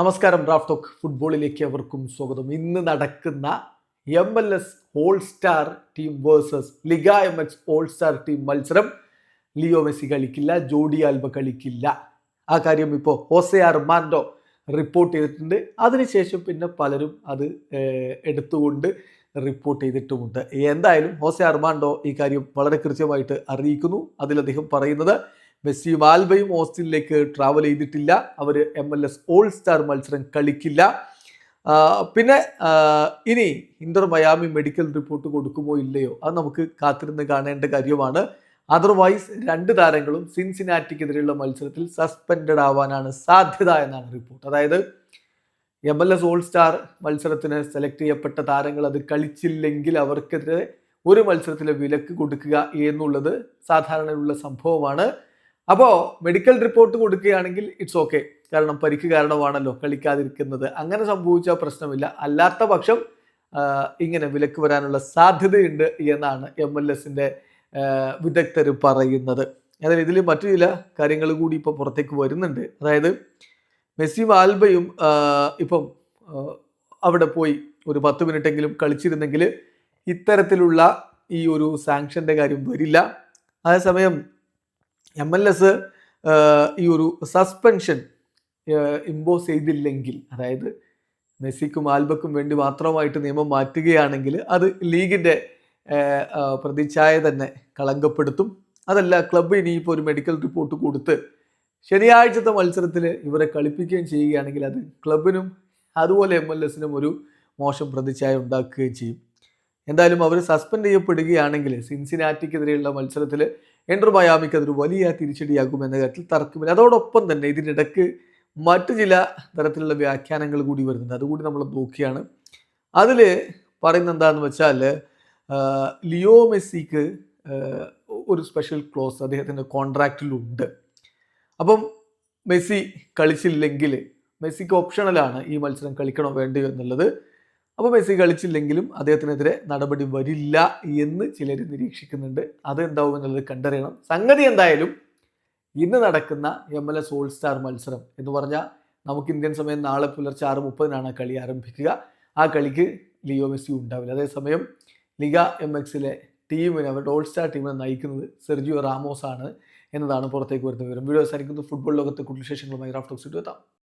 നമസ്കാരം draft talk ഫുട്ബോളിലേക്ക് അവർക്കും സ്വാഗതം. ഇന്ന് നടക്കുന്ന M L S all star team versus Liga M X all star team മത്സരം ലിയോ മെസ്സി കളിക്കില്ല ജോഡി ആൽബ കളിക്കില്ല. ആ കാര്യം ഇപ്പോൾ ഹോസെ അർമാൻഡോ റിപ്പോർട്ട് ചെയ്തിട്ടുണ്ട്. അതിനുശേഷം പിന്നെ പലരും അത് എടുത്തുകൊണ്ട് റിപ്പോർട്ട് ചെയ്തിട്ടുമുണ്ട്. എന്തായാലും ഹോസെ അർമാൻഡോ ഈ കാര്യം വളരെ കൃത്യമായിട്ട് അറിയിക്കുന്നു. അതിൽ അദ്ദേഹം പറയുന്നത് മെസ്സിയും ആൽബയും ഓസ്റ്റിനിലേക്ക് ട്രാവൽ ചെയ്തിട്ടില്ല. അവർ M L S all star മത്സരം കളിക്കില്ല. പിന്നെ ഇനി ഇന്റർ മയാമി മെഡിക്കൽ റിപ്പോർട്ട് കൊടുക്കുമോ ഇല്ലയോ? അത് നമുക്ക് കാത്തിരുന്ന് കാണേണ്ട കാര്യമാണ്. അതർവൈസ് രണ്ട് താരങ്ങളും സിൻസിനാറ്റിക്കെതിരെയുള്ള മത്സരത്തിൽ സസ്പെൻഡഡ് ആവാനാണ് സാധ്യത എന്നാണ് റിപ്പോർട്ട് അതായത് M L S all star മത്സരത്തിന് സെലക്ട് ചെയ്യപ്പെട്ട താരങ്ങൾ അത് കളിച്ചില്ലെങ്കിൽ അവർക്കെതിരെ ഒരു മത്സരത്തിലെ വിലക്ക് കൊടുക്കുക എന്നുള്ളത് സാധാരണയുള്ള സംഭവമാണ്. അപ്പോൾ മെഡിക്കൽ റിപ്പോർട്ട് കൊടുക്കുകയാണെങ്കിൽ ഇറ്റ്സ് ഓക്കെ കാരണം പരിക്ക് കാരണമാണല്ലോ കളിക്കാതിരിക്കുന്നത്. അങ്ങനെ സംഭവിച്ചാൽ പ്രശ്നമില്ല. അല്ലാത്ത പക്ഷം ഇങ്ങനെ വിലക്ക് വരാനുള്ള സാധ്യതയുണ്ട് എന്നാണ് എം എൽ എസിന്റെ വിദഗ്ധർ പറയുന്നത്. അതായത് ഇതിൽ മറ്റു ചില കാര്യങ്ങൾ കൂടി ഇപ്പോൾ പുറത്തേക്ക് വരുന്നുണ്ട്. അതായത് മെസ്സി വാൽബയും ഇപ്പം അവിടെ പോയി ഒരു പത്ത് മിനിറ്റെങ്കിലും കളിച്ചിരുന്നെങ്കിൽ ഇത്തരത്തിലുള്ള ഈ ഒരു സാങ്ഷന്റെ കാര്യം വരില്ല. അതേസമയം എം എൽ എസ് ഈ ഒരു സസ്പെൻഷൻ ഇമ്പോസ് ചെയ്തില്ലെങ്കിൽ അതായത് മെസ്സിക്കും ആൽബക്കും വേണ്ടി മാത്രമായിട്ട് നിയമം മാറ്റുകയാണെങ്കിൽ അത് ലീഗിന്റെ പ്രതിച്ഛായ തന്നെ കളങ്കപ്പെടുത്തും. അതല്ല ക്ലബ്ബ് ഇനിയിപ്പോൾ ഒരു മെഡിക്കൽ റിപ്പോർട്ട് കൊടുത്ത് ശനിയാഴ്ചത്തെ മത്സരത്തിൽ ഇവരെ കളിപ്പിക്കുകയും ചെയ്യുകയാണെങ്കിൽ അത് ക്ലബിനും അതുപോലെ എം എൽ എസിനും ഒരു മോശം പ്രതിച്ഛായ ഉണ്ടാക്കുകയും ചെയ്യും. എന്തായാലും അവർ സസ്പെൻഡ് ചെയ്യപ്പെടുകയാണെങ്കിൽ സിൻസിനാറ്റിക്കെതിരെയുള്ള മത്സരത്തിൽ എൻട്രോ മയാമിക്ക് അതൊരു വലിയ തിരിച്ചടിയാകും എന്ന കാര്യത്തിൽ തർക്കമില്ല. അതോടൊപ്പം തന്നെ ഇതിനിടയ്ക്ക് മറ്റു ചില തരത്തിലുള്ള വ്യാഖ്യാനങ്ങൾ കൂടി വരുന്നുണ്ട്. അതുകൂടി നമ്മൾ നോക്കിയാണ്. അതിൽ പറയുന്നത് എന്താണെന്ന് വെച്ചാൽ ലിയോ മെസ്സിക്ക് ഒരു സ്പെഷ്യൽ ക്ലോസ് അദ്ദേഹത്തിന്റെ കോൺട്രാക്റ്റിലുണ്ട് അപ്പം മെസ്സി കളിച്ചില്ലെങ്കിൽ മെസ്സിക്ക് ഓപ്ഷണലാണ് ഈ മത്സരം കളിക്കണോ വേണ്ടയോ എന്നുള്ളത്. അപ്പോൾ മെസ്സി കളിച്ചില്ലെങ്കിലും അദ്ദേഹത്തിനെതിരെ നടപടി വരില്ല എന്ന് ചിലർ നിരീക്ഷിക്കുന്നുണ്ട്. അത് എന്താവും എന്നുള്ളത് കണ്ടറിയണം. സംഗതി എന്തായാലും ഇന്ന് നടക്കുന്ന M L S all star മത്സരം എന്ന് പറഞ്ഞാൽ നമുക്ക് ഇന്ത്യൻ സമയം നാളെ പുലർച്ചെ ആറ് മുപ്പതിനാണ് കളി ആരംഭിക്കുക. ആ കളിക്ക് ലിയോ മെസ്സി ഉണ്ടാവില്ല. അതേസമയം ലിഗ എം എക്സിലെ ടീമിനെ അവരുടെ ഓൾ സ്റ്റാർ ടീമിനെ നയിക്കുന്നത് സെർജിയോ റാമോസ് ആണ് എന്നതാണ് പുറത്തേക്ക് വരുന്ന വിവരം. വീഡിയോ അവസാനിക്കുന്നു. ഫുട്ബോൾ ലോകത്തെ കൂടുതൽ വിശേഷങ്ങളുമായി റാഫ്റ്റോക്സ് എത്താം.